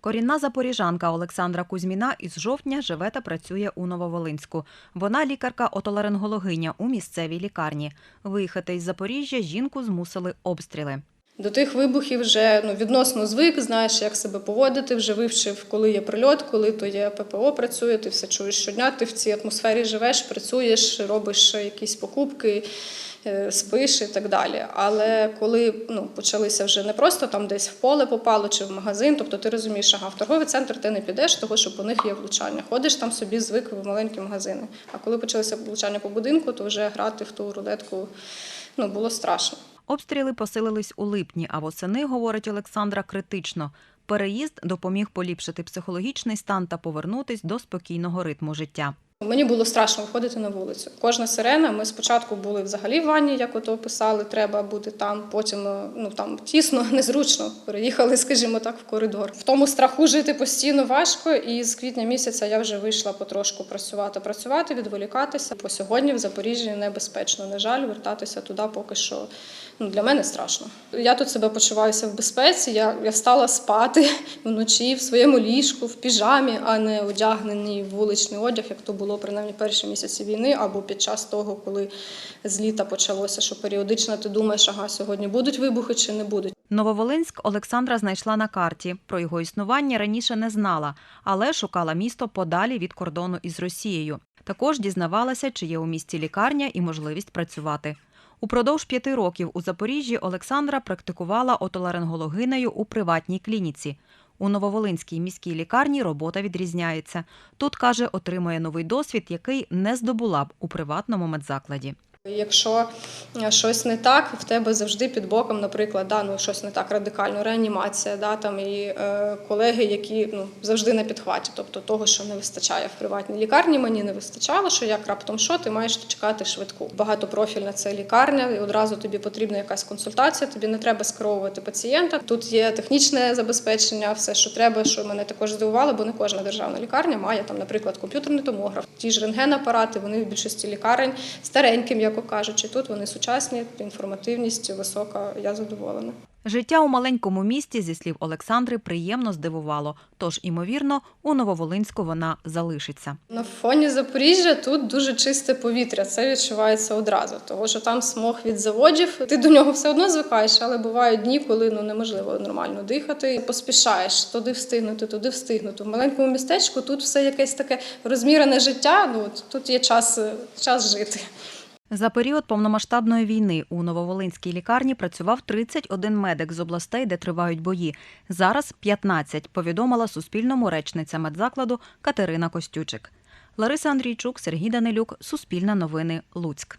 Корінна запоріжанка Олександра Кузьміна із жовтня живе та працює у Нововолинську. Вона лікарка-отоларингологиня у місцевій лікарні. Виїхати із Запоріжжя жінку змусили обстріли. До тих вибухів вже ну, відносно звик, знаєш, як себе поводити, вже вивчив, коли є прильот, коли то є ППО працює, ти все чуєш щодня, ти в цій атмосфері живеш, працюєш, робиш якісь покупки, е, спиш і так далі. Але коли ну, почалися вже не просто там десь в поле попало чи в магазин, тобто ти розумієш, ага, в торговий центр ти не підеш, того що по них є влучання. Ходиш там собі звик в маленькі магазини. А коли почалися влучання по будинку, то вже грати в ту рулетку ну, було страшно. Обстріли посилились у липні, а восени, говорить Олександра, критично. Переїзд допоміг поліпшити психологічний стан та повернутись до спокійного ритму життя. Мені було страшно виходити на вулицю. Кожна сирена. Ми спочатку були взагалі в ванні, як ото писали, треба бути там. Потім е, ну там тісно, незручно. Переїхали, скажімо так, в коридор. В тому страху жити постійно важко. І з квітня місяця я вже вийшла потрошку працювати, працювати, відволікатися. По сьогодні в Запоріжжі небезпечно. На жаль, вертатися туди поки що ну, для мене страшно. Я тут себе почуваюся в безпеці. Я, я стала спати вночі в своєму ліжку, в піжамі, а не одягненій вуличний одяг, як то було принаймні перші місяці війни, або під час того, коли з літа почалося, що періодично ти думаєш, ага, сьогодні будуть вибухи чи не будуть. Нововолинськ Олександра знайшла на карті. Про його існування раніше не знала, але шукала місто подалі від кордону із Росією. Також дізнавалася, чи є у місті лікарня і можливість працювати. Упродовж п'яти років у Запоріжжі Олександра практикувала отоларингологинею у приватній клініці. У Нововолинській міській лікарні робота відрізняється. Тут каже, отримує новий досвід, який не здобула б у приватному медзакладі. Якщо е, щось не так, в тебе завжди під боком, наприклад, да, ну, щось не так радикально, реанімація, да, там, і е, колеги, які ну, завжди на підхваті, тобто того, що не вистачає в приватній лікарні, мені не вистачало, що як раптом що, ти маєш чекати швидку. Багатопрофільна це лікарня, і одразу тобі потрібна якась консультація, тобі не треба скеровувати пацієнта. Тут є технічне забезпечення, все, що треба, що мене також здивувало, бо не кожна державна лікарня має там, наприклад, комп'ютерний томограф. Ті ж рентген-апарати, вони в більшості лікарень стареньким, м'яко кажучи. Тут вони сучасні, інформативність висока. Я задоволена. Життя у маленькому місті, зі слів Олександри, приємно здивувало. Тож, імовірно, у Нововолинську вона залишиться. На фоні Запоріжжя тут дуже чисте повітря. Це відчувається одразу, тому що там смог від заводів. Ти до нього все одно звикаєш, але бувають дні, коли ну неможливо нормально дихати. Поспішаєш туди встигнути, туди встигнути. В маленькому містечку тут все якесь таке розмірене життя. Ну тут є час, час жити. За період повномасштабної війни у Нововолинській лікарні працював 31 медик з областей, де тривають бої. Зараз 15, повідомила Суспільному речниця медзакладу Катерина Костючик. Лариса Андрійчук, Сергій Данилюк, Суспільне новини, Луцьк.